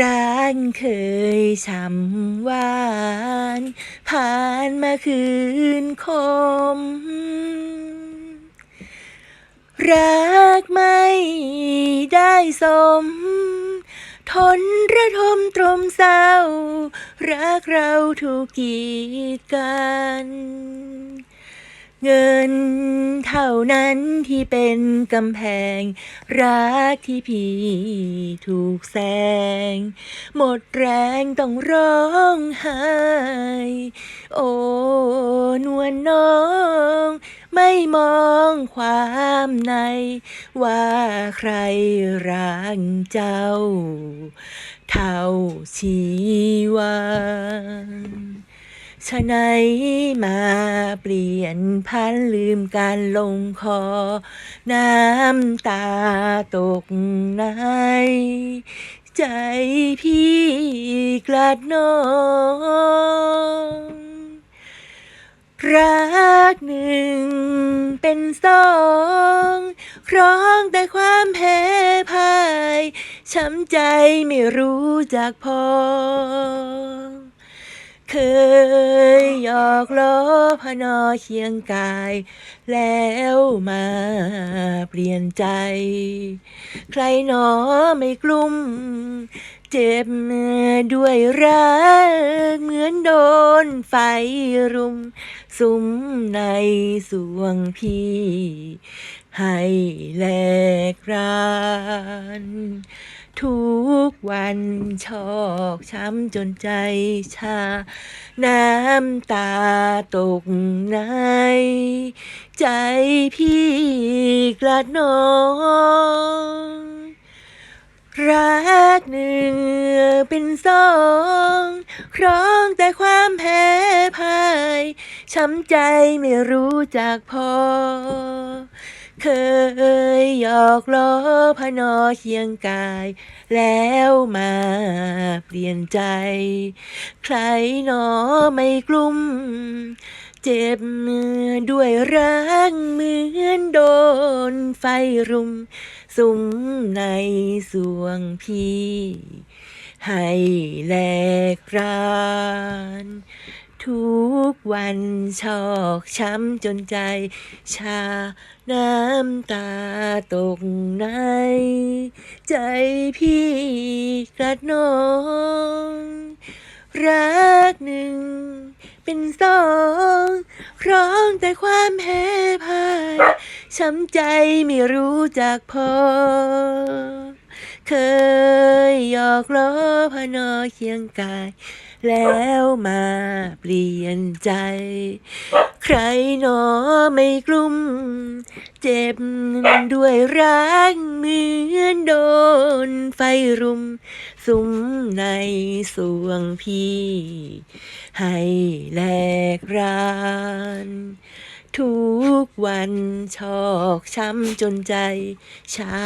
ร้างเคยช้ำหวาน ผ่านมาคืนคม รักไม่ได้สม ทนระทมตรมเศร้า รักเราถูกกีดกัน เงินเท่านั้นที่เป็นกำแพง รักที่พี่ถูกแซงหมดแรงต้องร้องไห้ โอ้นวลน้อง ไม่มองความใน ว่าใครรักเจ้า เท่าชีวัน ฉะไหนมาเปลี่ยนพันลืมการลงคอ น้ำตาตกในใจพี่กลัดน้องรักหนึ่งเป็นสองครองแต่ความแพ้พ่ายช้ำใจไม่รู้จักพอ เคย อกล้อพนอเคียงกาย แล้วมาเปลี่ยนใจ ใครหนอไม่กลุ้ม เจ็บด้วยรัก เหมือนโดนไฟรุม สุมในสวงพี่ ให้แลกราน ทุกวันชอกช้ำจนใจชา น้ำตาตกใน ใจพี่กลัดน้อง รักหนึ่ง เป็นสองครองแต่ความแพ้พ่ายช้ำใจไม่รู้จักพอ เคยหยอกล้อพนอเคียงกาย แล้วมาเปลี่ยนใจ ใครหนอไม่กลุ้มเจ็บมือด้วยรักเหมือนโดนไฟรุม สุมในสวงพี่ ให้แลกรานทุกวันชอกช้ำจนใจชา น้ำตาตกใน ใจพี่กลัดน้องรักหนึ่ง เป็นสองครองแต่ความแพ้พ่ายช้ำใจไม่รู้จักพอ เคยหยอกล้อพนอเคียงกาย แล้วมาเปลี่ยนใจ ใครหนอไม่กลุ้ม เจ็บด้วยรักเหมือนโดนไฟรุม สุมในสวงพี่ ให้แลกรานทุกวันชอกช้ำจนใจชา